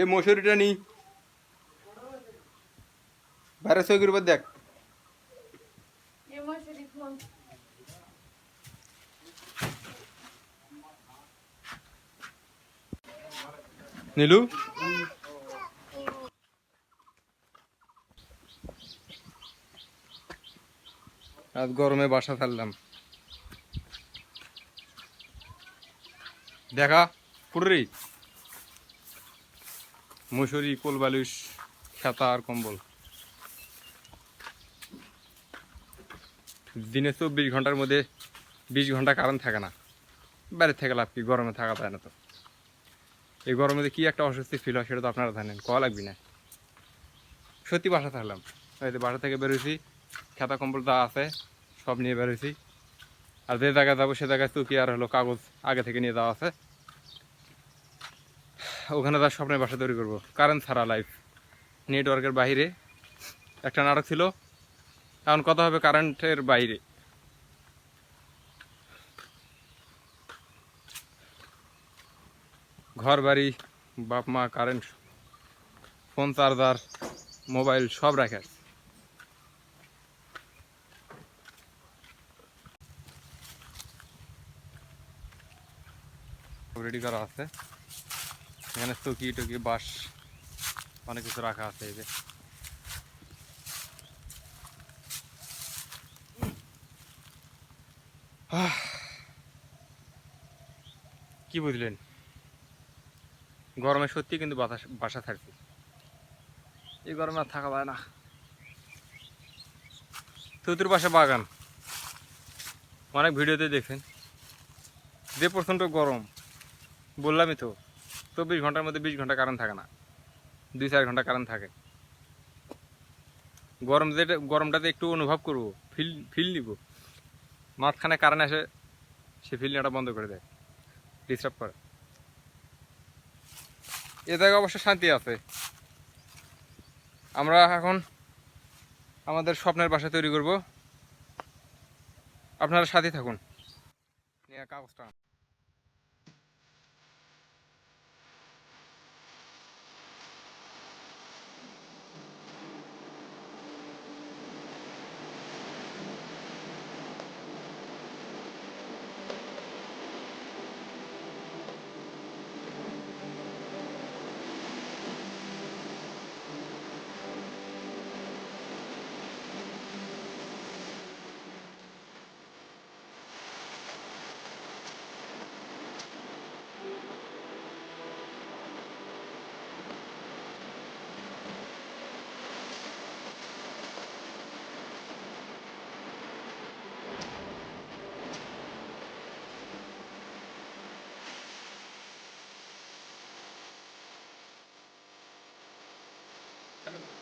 এ মশুরিটা নি। বাইরে সই করবে দেখ। নীলু? আজ গরমে বাসা ফেললাম। দেখা পুরি মুসুরি কোল বালিশ খেতা আর কম্বল। দিনে চব্বিশ ঘণ্টার মধ্যে বিশ ঘণ্টা কারেন্ট থাকে না। বাইরে থেকে লাভ কি? গরমে থাকা যায় না তো। এই গরমে কি একটা অস্বস্তি ফিল হয় সেটা তো আপনারা জানেন, কয়া লাগবি না। সত্যি বাসা থাকলাম। যে বাসা থেকে বেরোছি খেতা, কম্বল যা আছে সব নিয়ে বেরোছি আর যে জায়গায় যাব সে জায়গায় চুকি আর হলো কাগজ আগে থেকে নিয়ে যাওয়া আছে। ওখানে তার স্বপ্নের বাসা তৈরি করব। কারেন্ট ছাড়া লাইফ নেটওয়ার্কের বাইরে একটা নাটক ছিল। এখন কথা হবে কারেন্টের বাইরে। ঘর, বাড়ি, বাপ, মা কারেন্ট ফোন চার্জার মোবাইল সব রাখে। রেডি করা আছে। এখানে চকি টকি বাঁশ, অনেক কিছু রাখা আছে এই যে। কি বুঝলেন? গরমে সত্যি কিন্তু বাতাস, বাসা থাকছে এই গরমে আর থাকা যায় না। চতুর্পাশে বাগান। অনেক ভিডিওতে দেখেন যে প্রচণ্ড গরম, বললামই তো চব্বিশ ঘণ্টার মধ্যে বিশ ঘণ্টা কারেন্ট থাকে না। দুই চার ঘণ্টা কারেন্ট থাকে। গরম গরমটাতে একটু অনুভব করব ফিল ফিল নিব। মাঝখানে কারেন্ট আসে, সে ফিল নেওয়াটা বন্ধ করে দেয়। ডিস্টার্ব করে। এ জায়গায় অবশ্য শান্তি আছে। আমরা এখন আমাদের স্বপ্নের বাসা তৈরি করব। আপনারা সাথে থাকুন। কাগজটা আন। কেমন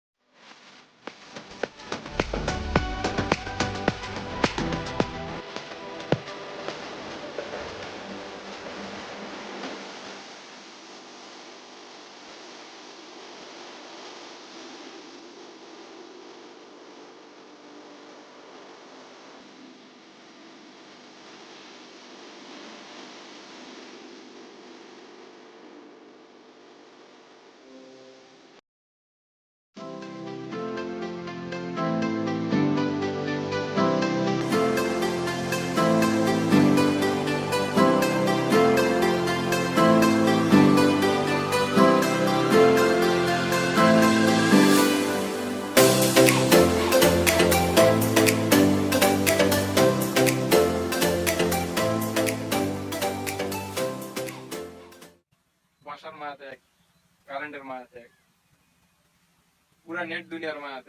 পুরা নেট দুনিয়ার মায়া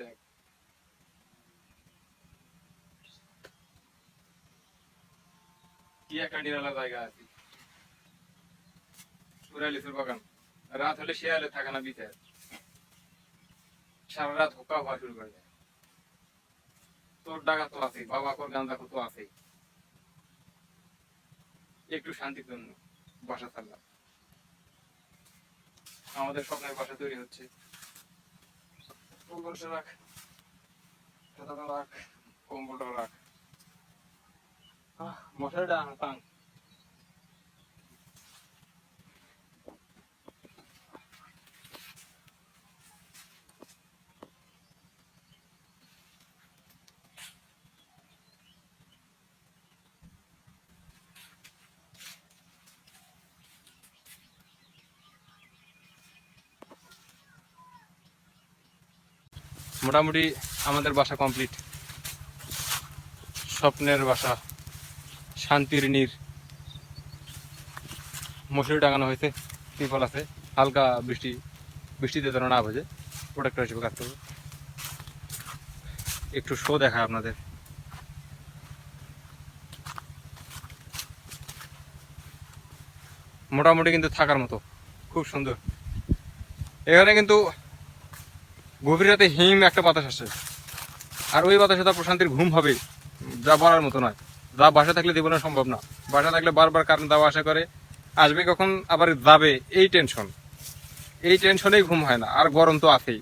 কি একটা নিরালা জায়গা আছে। পুরা বাগান। রাত হলে শেয়ালে থাকে না বিতে সারা রাত হোকা হওয়া শুরু করে তোর ডাকা তো আছে বাবা কর গান দেখো তো আছে একটু শান্তির জন্য বাসা থাকলাম আমাদের স্বপ্নের বাসা তৈরি হচ্ছে। কম্বলটা রাখ ছাতাটা রাখ কম্বলটা রাখ টান মোটামুটি আমাদের বাসা কমপ্লিট। স্বপ্নের বাসা, শান্তির নীর। মশুরি টাঙানো হয়েছে, ত্রিপল আছে। হালকা বৃষ্টি, বৃষ্টিতে যেন না বোঝে প্রোটেক্টর হিসেবে কাজ করবে। একটু শো দেখায় আপনাদের। মোটামুটি কিন্তু থাকার মতো, খুব সুন্দর। এখানে কিন্তু গভীর রাতে হিম একটা বাতাস আসে। আর ওই বাতাসে তার প্রশান্তির ঘুম হবে, যা বলার মতো নয়। যা বাসা থাকলে জীবনে সম্ভব না। বাসা থাকলে বারবার কারণ দেওয়া আশা করে। আসবে কখন, আবার যাবে। এই টেনশন এই টেনশনেই ঘুম হয় না। আর গরম তো আছেই,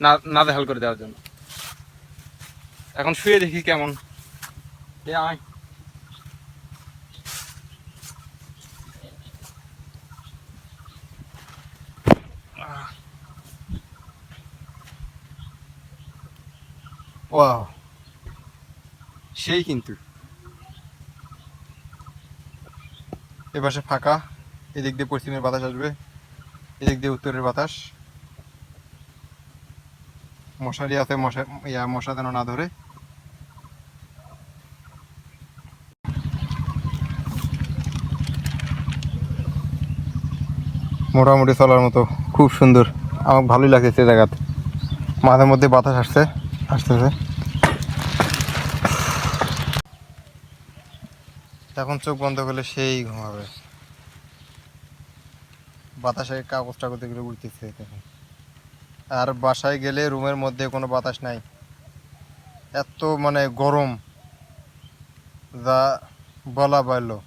না না দেখাল করে দেওয়ার জন্য। এখন শুয়ে দেখি কেমন। আয়। ওয়াও সেই কিন্তু। এপাশে ফাঁকা এদিক দিয়ে পশ্চিমের বাতাস আসবে এদিক দিয়ে উত্তরের বাতাস। মশারি আছে মশা ইয়া মশা যেন না ধরে। মোটামুটি চলার মতো খুব সুন্দর। আমার ভালোই লাগছে জায়গাতে। মাঝে মধ্যে বাতাস আসছে। আসতেছে। এখন চোখ বন্ধ করলে সেই ঘুমাবে। বাতাসে কাগজ টাগজ এগুলো উঠতেছে আর বাসায় গেলে রুমের মধ্যে কোনো বাতাস নাই। এত মানে গরম। যা বলা বাইলো